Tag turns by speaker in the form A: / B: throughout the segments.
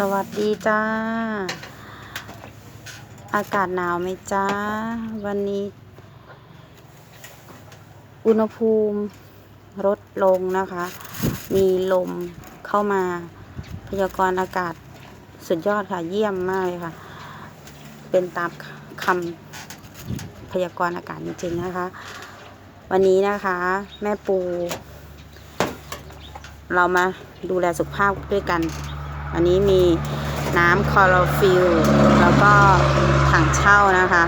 A: สวัสดีจ้า อากาศหนาวไหมจ้า วันนี้ อุณหภูมิลดลงนะคะ มีลมเข้ามา พยากรณ์อากาศสุดยอดค่ะ เยี่ยมมากเลยค่ะ เป็นตามคำพยากรณ์อากาศจริงๆนะคะ วันนี้นะคะ แม่ปู เรามาดูแลสุขภาพด้วยกัน อันนี้มีน้ำคลอโรฟิลแล้วก็ถังเช่านะคะ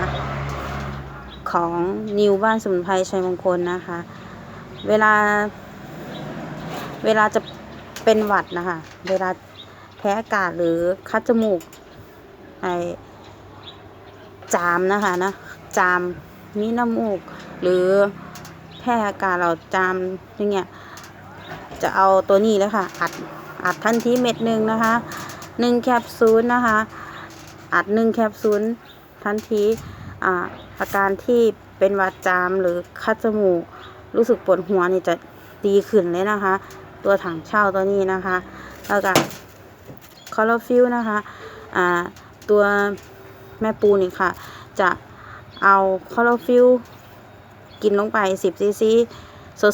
A: ของนิวบ้านสมุนไพรชัยมงคลนะคะ เวลา เวลาจะเป็นหวัดนะคะ เวลาแพ้อากาศหรือคัดจมูกไอจามนะคะนะจามมีน้ำมูก หรือแพ้อากาศเราจามอย่างเงี้ยจะเอาตัวนี้เลยค่ะอัด อัดทันทีเม็ดหนึ่งนะคะหนึ่งแคปซูลนะคะ อัดหนึ่งแคปซูลทันทีอ่าอาการที่เป็นวัดจามหรือคัดจมูก รู้สึกปวดหัวนี่จะดีขึ้นเลยนะคะ ตัวถังเช่าตัวนี้นะคะ แล้วก็คอลฟิลนะคะอ่าตัวแม่ปูนี่ค่ะ จะเอาคอลฟิลกินลงไป 10ซีซี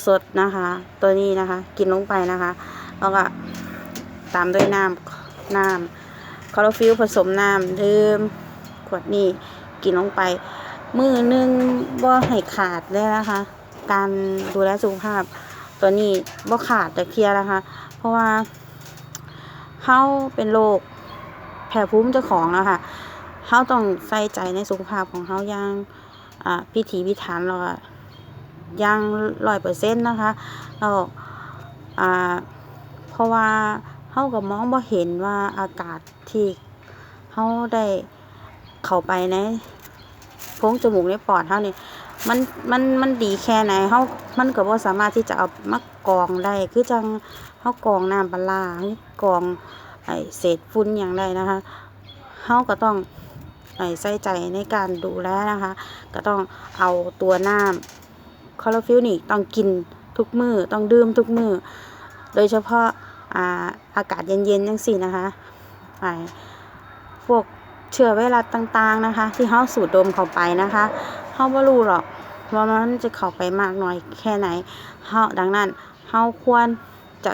A: สดๆนะคะ ตัวนี้นะคะ กินลงไปนะคะ แล้วก็ ตามด้วยน้ำน้ำคอลอฟิลผสมน้ำดื่มขวดนี้กินลงไป มือหนึงบ่ให้ขาดเลยนะคะ การดูแลสุขภาพ ตัวนี้บ่ขาดจะเคลียร์นะคะ เพราะว่าเฮาเป็นโรคแพ้ภูมิเจ้าของนะคะเฮาต้องใส่ใจในสุขภาพของเฮาอย่างอ่าพิถีพิถันแล้วก็อย่างร้อยเปอร์เซ็นต์นะคะแล้วอ่าเพราะว่า เฮาก็มองบ่เห็นว่าอากาศที่เฮาได้เข้าไปในโพรงจมูกในปอดเฮานี่มันมันมันดีแค่ไหนเฮามันก็บ่สามารถที่จะเอามากรองได้คือจังเฮากองน้ำปลาร้าหรือกรองไอเศษฝุ่นหยังได้นะคะเฮาก็ต้องไอใส่ใจในการดูแลนะคะ ก็ต้องเอาตัวน้ำคลอโรฟิลนี่ต้องกินทุกมื้อต้องดื่มทุกมื้อโดยเฉพาะ อ่าอากาศเย็นๆจังซี้นะคะไอ้พวกเชื้อไวรัสต่างๆนะคะ ที่เฮาสูดดมเข้าไปนะคะเฮาบ่รู้หรอกว่ามันจะเข้าไปมากน้อยแค่ไหนเฮาดังนั้นเฮาควรจะ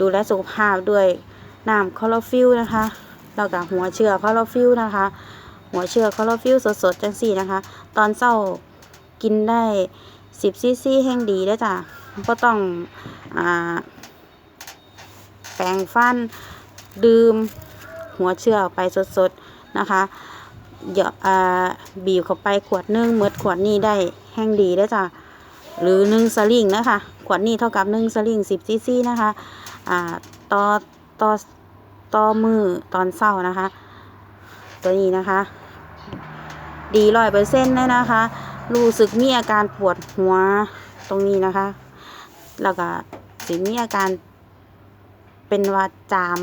A: ดูแลสุขภาพด้วยน้ำคลอโรฟิลนะคะแล้วก็หัวเชื้อคลอโรฟิลนะคะ หัวเชื้อคลอโรฟิลสดๆจังซี่นะคะ ตอนเช้ากินได้10ซีซีแห่งดีเด้จ้ะบ่ต้องอ่า ปรงฟัน ดื่ม หัวเชื้อออกไปสดๆนะคะเยอะอ่าบีบเข้าไปขวดนึงหมดขวดนี้ได้แห้งดีเด้จ้ะหรือหนึ่งสลิงนะคะ ขวดนี้เท่ากับหนึ่งสลิง10ซีซีนะคะอ่าต่อต่อต่อมือตอนเช้านะคะ ตัวนี้นะคะ ดีร้อยเปอร์เซ็นต์เลยนะคะ รู้สึกมีอาการปวดหัวตรงนี้นะคะ แล้วก็สิมีอาการ เป็นว่าจาม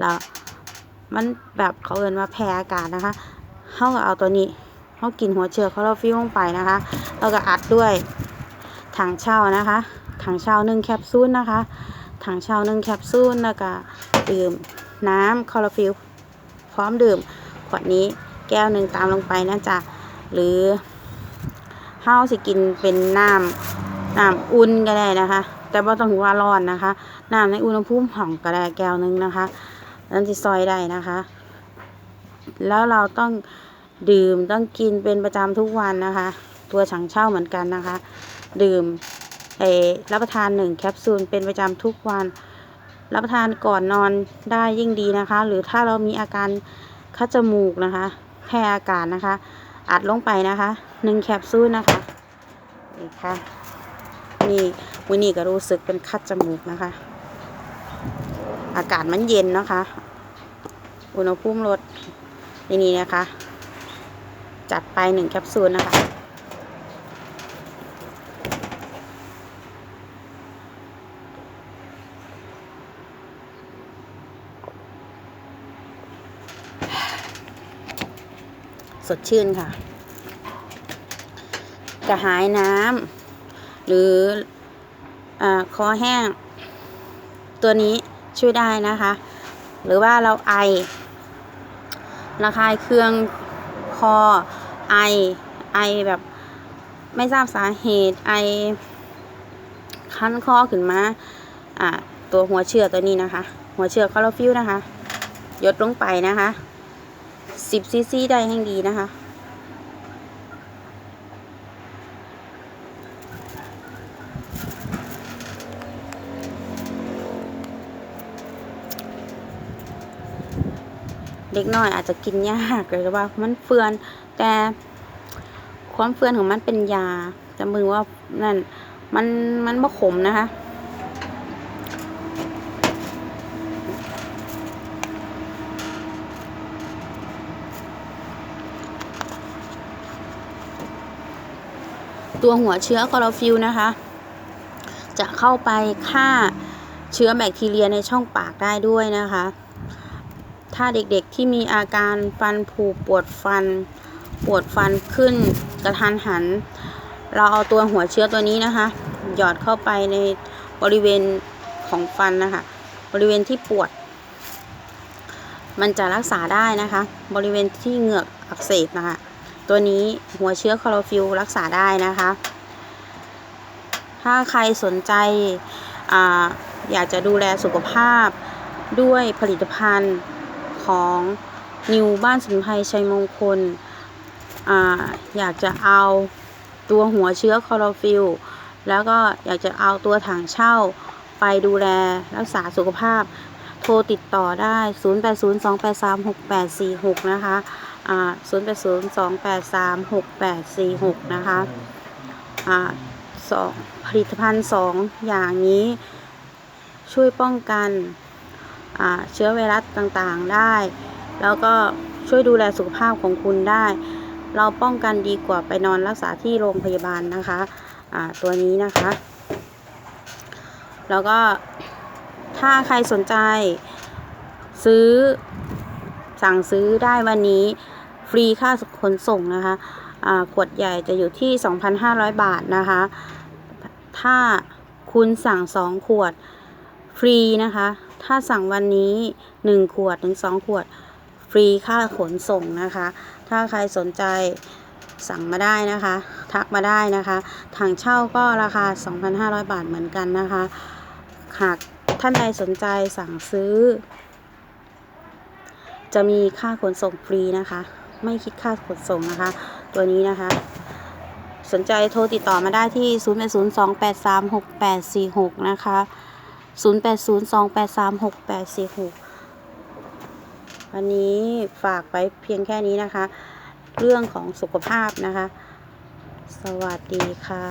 A: แล้วมันแบบเขาเอิ้นว่าแพ้อากาศนะคะเฮาก็เอาตัวนี้เฮากินหัวเชื้อคลอโรฟิลลงไปนะคะแล้วก็อัดด้วยถังเช่านะคะถังเช่าหนึ่งแคปซูลนะคะถังเช่าหนึ่งแคปซูลแล้วก็ดื่มน้ำคลอโรฟิลพร้อมดื่มขวดนี้แก้วหนึ่งตามลงไปนะจ๊ะหรือเฮาสิกินเป็นน้ำน้ำอุ่นก็ได้นะคะ แต่บ่ต้องว่าร้อนนะคะน้ำในอุณหภูมิห้องก็ได้แก้วนึงนะคะนั่นสิซอยได้นะคะ แล้วเราต้องดื่มต้องกินเป็นประจำทุกวันนะคะ ตัวถังเช่าเหมือนกันนะคะ ดื่มเอรับประทานหนึ่งแคปซูลเป็นประจำทุกวัน รับประทานก่อนนอนได้ยิ่งดีนะคะ หรือถ้าเรามีอาการคัดจมูกนะคะแพ้อากาศนะคะ อัดลงไปนะคะหนึ่งแคปซูลนะคะนี่ค่ะ นี่วันนี้ก็รู้สึกเป็นคัดจมูกนะคะ อากาศมันเย็นนะคะ อุณหภูมิลดนี่นี่นะคะ จัดไปหนึ่งแคปซูลนะคะสดชื่นค่ะ กระหายน้ำ หรืออคอแห้ง ตัวนี้ช่วยได้นะคะ หรือว่าเราไอระคายเคืองคอไอไอแบบไม่ทราบสาเหตุไอคั้นคอขึ้นมาอ่าตัวหัวเชื้อตัวนี้นะคะ หัวเชื้อคลอโรฟิลนะคะยดลงไปนะคะ 10ซีซีได้แห่งดีนะคะ เด็กน้อยอาจจะกินยากหรือว่ามันเฟือน แต่ความเฟือนของมันเป็นยาจะมือว่านั่นมันมันบ่ขมนะคะตัวหัวเชื้อคลอโรฟิลนะคะ จะเข้าไปฆ่าเชื้อแบคทีเรียในช่องปากได้ด้วยนะคะ ถ้าเด็กๆที่มีอาการฟันผุปวดฟัน ปวดฟันขึ้นกระทันหัน เราเอาตัวหัวเชื้อตัวนี้นะคะ หยอดเข้าไปในบริเวณของฟันนะคะ บริเวณที่ปวด มันจะรักษาได้นะคะ บริเวณที่เหงือกอักเสบนะคะ ตัวนี้หัวเชื้อคลอโรฟิลรักษาได้นะคะ ถ้าใครสนใจออยากจะดูแลสุขภาพด้วยผลิตภัณฑ์ ของนิวบ้านสมุนไพรชัยมงคลออยากจะเอาตัวหัวเชื้อคลอโรฟิลแล้วก็อยากจะเอาตัวถังเช่าไปดูแลรักษาสุขภาพ โทรติดต่อได้ 0802836846 นะคะอ่า0802836846 นะคะอ่าสองผลิตภัณฑ์สองอย่างนี้ช่วยป้องกัน เชื้อไวรัสต่างๆได้ แล้วก็ช่วยดูแลสุขภาพของคุณได้ เราป้องกันดีกว่าไปนอนรักษาที่โรงพยาบาลนะคะตัวนี้นะคะ แล้วก็ถ้าใครสนใจ ซื้อสั่งซื้อได้วันนี้ฟรีค่าขนส่งนะคะขวดใหญ่จะอยู่ที่ 2,500 บาทนะคะ ถ้าคุณสั่ง 2 ขวดฟรีนะคะ ถ้าสั่งวันนี้ 1 ขวดถึง2ขวด ฟรีค่าขนส่งนะคะ ถ้าใครสนใจสั่งมาได้นะคะ ทักมาได้นะคะถังเช่าก็ราคา 2,500 บาทเหมือนกันนะคะ หากท่านใดสนใจสั่งซื้อ จะมีค่าขนส่งฟรีนะคะ ไม่คิดค่าขนส่งนะคะ ตัวนี้นะคะสนใจโทรติดต่อมาได้ที่ 0802836846 นะคะ 0802836846 วันนี้ฝากไปเพียงแค่นี้นะคะ เรื่องของสุขภาพนะคะ สวัสดีค่ะ